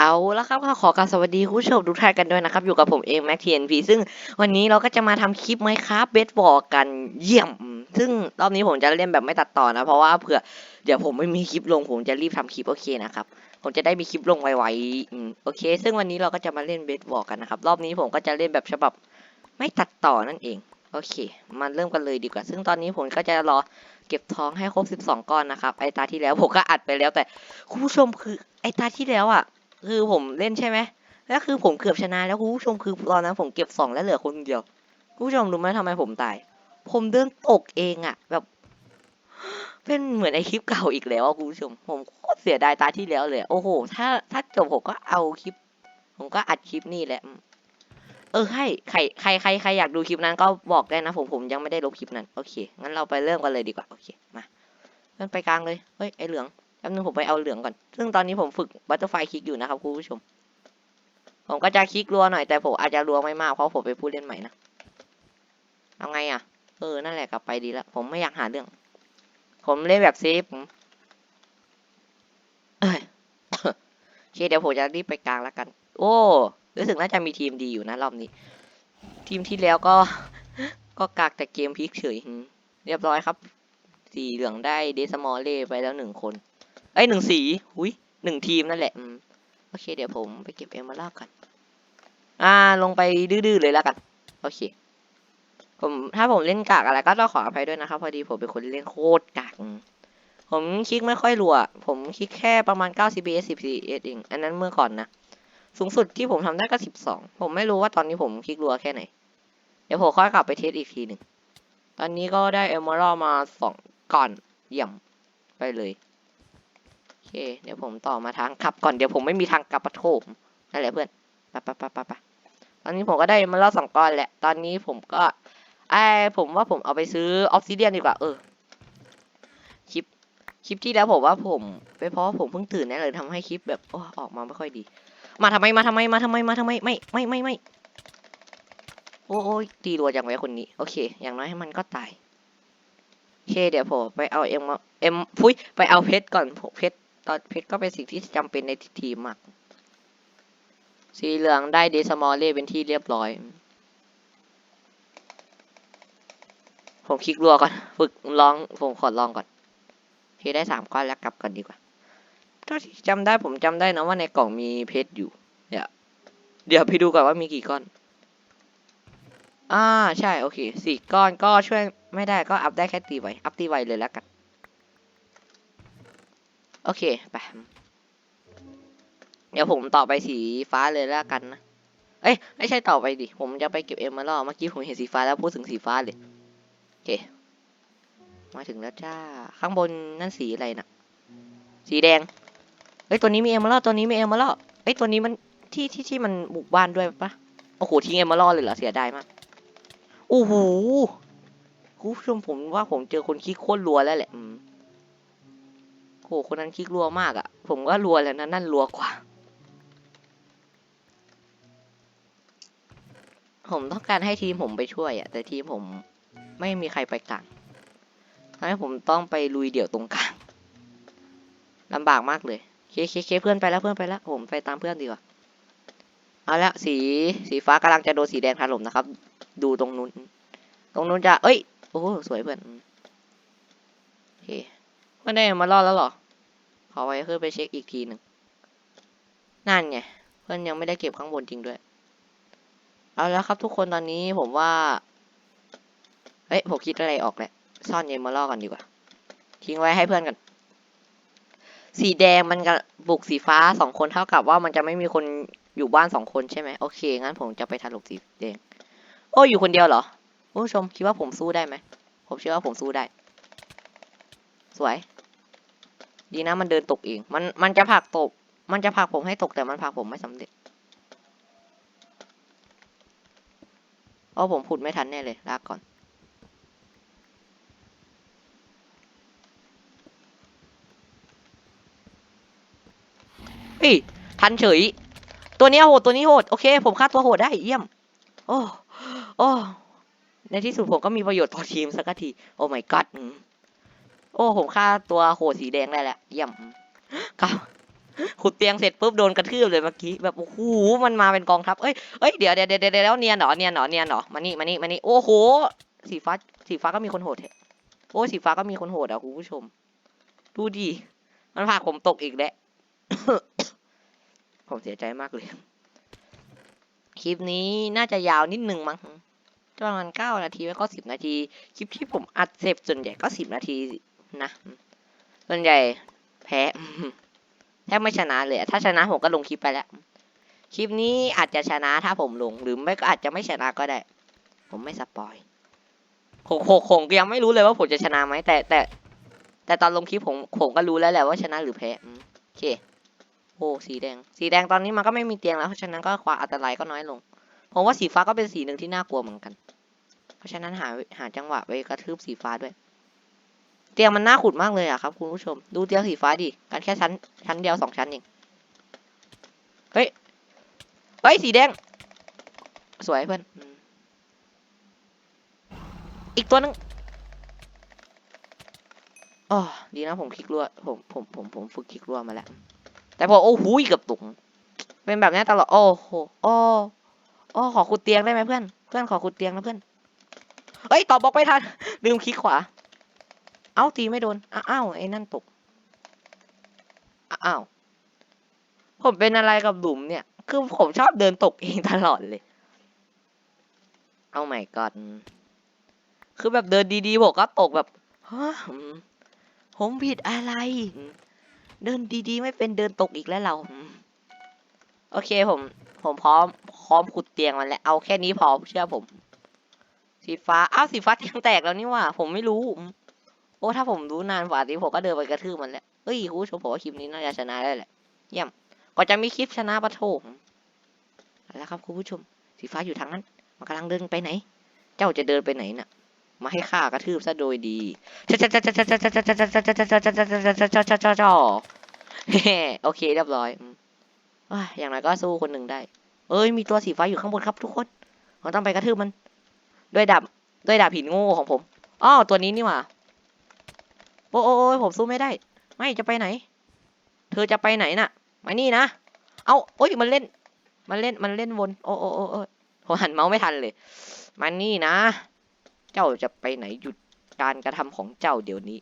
เอาละครับขอกราบสวัสดีคุณผู้ชมทุกท่านกันด้วยนะครับ อยู่กับผมเองแม็กเทีเอ็นพีซึ่งวันนี้เราก็จะมาทำคลิปไหมครับเบสบอลกันเยี่ยม ซึ่งรอบนี้ผมจะเล่นแบบไม่ตัดต่อนะ เพราะว่าเผื่อเดี๋ยวผมไม่มีคลิปลงผมจะรีบทำคลิปโอเคนะครับ ผมจะได้มีคลิปลงไวๆโอเค ซึ่งวันนี้เราก็จะมาเล่นเบสบอลกันนะครับรอบนี้ผมก็จะเล่นแบบฉบับไม่ตัดต่อนั่นเองโอเค มาเริ่มกันเลยดีกว่า ซึ่งตอนนี้ผมก็จะรอเก็บท้องให้ครบ 12 ก้อนนะครับ ไอตาที่แล้วผมก็อัดไปแล้วแต่คุณผู้ชมคือไอตาที่แล้วอะ คือผมเล่นใช่ไหมแล้วคือผมเกือบชนะแล้วคุณผู้ชมคือตอนนั้นผมเก็บสองแล้วเหลือคนเดียวคุณผู้ชมรู้ไหมทำไมผมตาย ผมเดินตกเองอะแบบ เป็นเหมือนไอคลิปเก่าอีกแล้วคุณผู้ชม ผมโคตรเสียดายตาที่แล้วเลย โอ้โห ถ้าถ้าจบผมก็เอาคลิป ผมก็อัดคลิปนี่แหละ เออให้ใครใครใครใครอยากดูคลิปนั้นก็บอกได้นะ ผมผมยังไม่ได้ลบคลิปนั้น โอเค งั้นเราไปเริ่มกันเลยดีกว่า โอเค มาเริ่มไปกลางเลย เฮ้ย ไอเหลือง ป๊บนึงผมไปเอาเหลืองก่อน ซึ่งตอนนี้ผมฝึกบัตเตอร์ไฟคลิกอยู่นะครับคุณผู้ชม ผมก็จะคลิกรัวหน่อยแต่ผมอาจจะรัวไม่มากเพราะผมเป็นผู้เล่นใหม่นะเอาไงอะ เออ นั่นแหละกลับไปดีแล้วผมไม่อยากหาเรื่อง ผมเล่นแบบเซฟผมเอ้ยโอเคเดี๋ยวผมจะรีบไปกลางแล้วกัน โอ้รู้สึกน่าจะมีทีมดีอยู่นะรอบนี้ ทีมที่แล้วก็ ก็กากแต่เกมพลิกเฉยเรียบร้อยครับ สีเหลืองได้เดซมอลเล่ไปแล้วหนึ่งคน อ้ยหนึ่งสีหุยหนึ่งทีมนั่นแหละโอเค เดี๋ยวผมไปเก็บเอมมอรัลกัน อ่า ลงไปดื้อๆเลยแล้วกัน โอเค ผมถ้าผมเล่นกากอะไรก็ต้องขออภัยด้วยนะครับ พอดีผมเป็นคนเล่นโคตรกาก ผมคลิกไม่ค่อยรัว ผมคลิกแค่ประมาณ 9 CPS 10 CPS เอง อันนั้นเมื่อก่อนนะ สูงสุดที่ผมทำได้ก็ 12 ผมไม่รู้ว่าตอนนี้ผมคลิกรัวแค่ไหน เดี๋ยวผมค่อยกลับไปเทสอีกทีหนึ่ง ตอนนี้ก็ได้เอมเมอรัลมาสองก่อนเยี่ยมไปเลย เค เดี๋ยวผมต่อมาทางขับก่อนเดี๋ยวผมไม่มีทางกลับปะโถมนั่นแหละเพื่อนไปไปไปไปไปตอนนี้ผมก็ได้มาแล้วสองก้อนแหละ ตอนนี้ผมก็ไอผมว่าผมเอาไปซื้อออฟซิเดียนดีกว่า เออ คลิป คลิปที่แล้วผมว่าผมไปเพราะผมเพิ่งตื่นแน่เลยทำให้คลิปแบบโอ้ออกมาไม่ค่อยดี มาทำไมมาทำไมมาทำไมมาทำไมไม่ไม่ไม่ไม่โอ้ยตีรัวจังไว้คนนี้ โอเค อย่างน้อยให้มันก็ตายโอเคเดี๋ยวผมไปเอาเอ็มมาเอ็มพุ้ยไปเอาเพชรก่อนผมเพชร ตอนเพชรก็เป็นสิ่งที่จำเป็นในทีมมากสีเหลืองได้เดซมอลเล่เป็นที่เรียบร้อย ผมคลิกรัวก่อน ฝึกลอง ผมขอลองก่อนเคได้สามก้อนแล้วกลับกันดีกว่า ถ้าที่จำได้ผมจำได้นะว่าในกล่องมีเพชรอยู่ เดี๋ยวเดี๋ยวไปดูก่อนว่ามีกี่ก้อน อ่าใช่ โอเคสี่ก้อนก็ช่วยไม่ได้ก็อัพได้แค่ตีไวอัพตีไวเลยแล้วกัน โอเคไปเดี๋ยวผมต่อไปสีฟ้าเลยแล้วกันนะ เอ้ยไม่ใช่ต่อไปดิ ผมจะไปเก็บเอมเมอรัลเมื่อกี้ผมเห็นสีฟ้าแล้วพูดถึงสีฟ้าเลย โอเค มาถึงแล้วจ้า ข้างบนนั่นสีอะไรนะสีแดงเฮ้ยตัวนี้มีเอมเมอรัลตัวนี้มีเอมเมอรัลเอ้ยตัวนี้มันที่ที่ที่มันบุกบ้านด้วยปะโอ้โหทิ้งเอมเมอรัลเลยเหรอเสียดายมาก โอ้โหคุณผู้ชมผมว่าผมเจอคนคิดโคตรรัวแล้วแหละ อืม โหคนนั้นคิดรัวมากอะ่ะ ผมก็รัวแล้วนะนั่นรัวกว่า ผมต้องการให้ทีมผมไปช่วยอะ่ะ แต่ทีมผมไม่มีใครไปกลางทำให้ผมต้องไปลุยเดี่ยวตรงกลางลำบากมากเลยเคเคเคเพื่อนไปแล้วเพื่อนไปแล้วผมไปตามเพื่อนดีกว่าเอาละสีสีฟ้ากำลังจะโดนสีแดงถล่มนะครับ ดูตรงนู้น ตรงนู้นจะ เอ้ย โอ้โหสวยเพื่อนโอเค เพื่อนได้มารอดแล้วหรอ ขอไว้เพื่อไปเช็คอีกทีหนึ่ง นั่นไง เพื่อนยังไม่ได้เก็บข้างบนจริงด้วย เอาแล้วครับทุกคนตอนนี้ผมว่าเอ้ยผมคิดอะไรออกแล้ว ซ่อนเยมมาล่อกันดีกว่า ทิ้งไว้ให้เพื่อนกัน สีแดงมันกับบุกสีฟ้าสองคนเท่ากับว่ามันจะไม่มีคนอยู่บ้านสองคนใช่ไหมโอเค งั้นผมจะไปถล่มสีแดง โอ้อยู่คนเดียวเหรอผู้ชมคิดว่าผมสู้ได้ไหม ผมเชื่อว่าผมสู้ได้ สวย ดีนะมันเดินตกเอง มันมันจะผลักตก มันจะผลักผมให้ตกแต่มันผลักผมไม่สำเร็จเพราะผมพูดไม่ทันแน่เลยลากก่อนเฮ้ยทันเฉย ตัวนี้โหดตัวนี้โหดโอเค ผมฆ่าตัวโหดได้เยี่ยม โอ้โอ้ในที่สุดผมก็มีประโยชน์ต่อทีมสักที โอ้ my god อืม โอ้ผมฆ่าตัวโหดสีแดงได้แล้วเยี่ยมกลับขุดเตียงเสร็จปุ๊บโดนกระทืบเลยเมื่อกี้แบบโอ้โหมันมาเป็นกองทัพเอ้ยเอ้ยเดี๋ยวเดี๋ยวเดี๋ยวแล้วเนียนเหรอเนียนเหรอเนียนเหรอมานี่มานี่มานี่โอ้โหสีฟ้าสีฟ้าก็มีคนโหดแท้โอ้สีฟ้าก็มีคนโหดอะคุณผู้ชม ดูดิมันพาผมตกอีกแล้วผมเสียใจมากเลย คลิปนี้น่าจะยาวนิดนึงมั้งประมาณเก้านาทีแล้วก็สิบนาที คลิปที่ผมอัดเสร็จส่วนใหญ่ก็สิบนาที นะส่วนใหญ่แพ้แทบไม่ชนะเลยถ้าชนะผมก็ลงคลิปไปแล้ว คลิปนี้อาจจะชนะถ้าผมลงหรือไม่ก็อาจจะไม่ชนะก็ได้ ผมไม่สปอยผมผมผมยังไม่รู้เลยว่าผมจะชนะไหมแต่แต่ แต่ตอนลงคลิปผมผมก็รู้แล้วแหละว่าชนะหรือแพ้โอเคโอ้สีแดง สีแดงตอนนี้มันก็ไม่มีเตียงแล้วเพราะฉะนั้นก็ความอันตรายก็น้อยลงผมว่าสีฟ้าก็เป็นสีหนึ่งที่น่ากลัวเหมือนกัน เพราะฉะนั้นหาหาจังหวะไปกระทืบสีฟ้าด้วย เตียงมันน่าขุดมากเลยอะครับคุณผู้ชม ดูเตียงสีฟ้าดิกันแค่ชั้นชั้นเดียวสองชั้นเองเฮ้ยเฮ้ยสีแดง สวยเพื่อนอีกตัวหนึงอ๋อดีนะผมคลิกรัวผมผมผมผมฝึกคลิกรัวมาแล้ว แต่พอโอ้โหเกือบตกเป็นแบบนี้ตลอดโอ้โหโอ้โอ้ขอขุดเตียงได้ไหมเพื่อน เพื่อนขอขุดเตียงนะเพื่อนเฮ้ยตอบบล็อกไม่ทันลืมคลิกขวา เอ้าตีไม่โดน อ้าวไอ้นั่นตก อ้าว ผมเป็นอะไรกับหลุมเนี่ย คือผมชอบเดินตกเองตลอดเลย เอาใหม่ก่อน คือแบบเดินดีๆผมก็ตกแบบฮะผมผิดอะไร เดินดีๆ ไม่เป็นเดินตกอีกแล้วเรา โอเคผม ผมพร้อม พร้อมขุดเตียงมันแล้ว เอาแค่นี้พอเชื่อผม สีฟ้า อ้าวสีฟ้าเตียงแตกแล้วนี่ว่า ผมไม่รู้ โอ้ถ้าผมรู้นานกว่านี้ผมก็เดินไปกระทืบมันแหล้วเฮ้ยคุณผู้ชมผมว่าคลิปนี้น่าจะชนะได้แหละเยี่ยมก็จะมีคลิปชนะปะโถเอาละครับคุณผู้ชม สีฟ้าอยู่ทางนั้น มันกำลังเดินไปไหน เจ้าจะเดินไปไหนน่ะ มาให้ข้ากระทืบซะโดยดีจ้าจ้าจ้าจ้าจ้าจ้าจ้าจ้าจ้าจ้าจ้าจ้าจ้าจ้าจ้าจ้าจ้าจ้าจ้าโอเคเรียบร้อยอย่างไรก็สู้คนหนึ่งได้ เอ้ยมีตัวสีฟ้าอยู่ข้างบนครับทุกคนเราต้องไปกระทืบมัน ด้วยดาบด้วยดาบหินโง่ของผมอ๋อตัวนี้นี่หว่า โอ้โอ้ผมสู้ไม่ได้ ไม่จะไปไหน เธอจะไปไหนน่ะมานี่นะ เอาโอ้ยมันเล่น มันเล่นมันเล่นวน โอ้โอ้โอ้โอ้ผมหันเมาส์ไม่ทันเลยมานี่นะ เจ้าจะไปไหนหยุดการกระทำของเจ้าเดี๋ยวนี้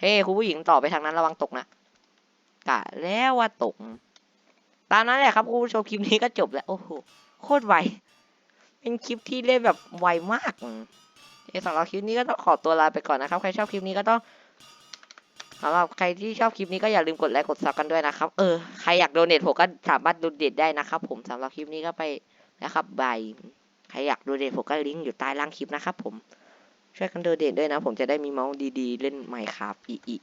เฮ้คุณผู้หญิงต่อไปทางนั้นระวังตกนะกะแล้วว่าตก ตามนั้นแหละครับคุณผู้ชมคลิปนี้ก็จบแล้ว โอ้โหโคตรไว เป็นคลิปที่เล่นแบบไวมากเอสำหรับคลิปนี้ก็ต้องขอตัวลาไปก่อนนะครับ ใครชอบคลิปนี้ก็ต้อง สำหรับใครที่ชอบคลิปนี้ก็อย่าลืมกดไลค์กดซับกันด้วยนะครับ เออ ใครอยากโดเนทผมก็สามารถโดเนทได้นะครับ ผมสำหรับคลิปนี้ก็ไปนะครับบายใครอยากโดเนทผมก็ลิงก์อยู่ใต้ล่างคลิปนะครับผมช่วยกันโดเนทด้วยนะ ผมจะได้มีเมาส์ดีๆ เล่นไมค์ครับอีก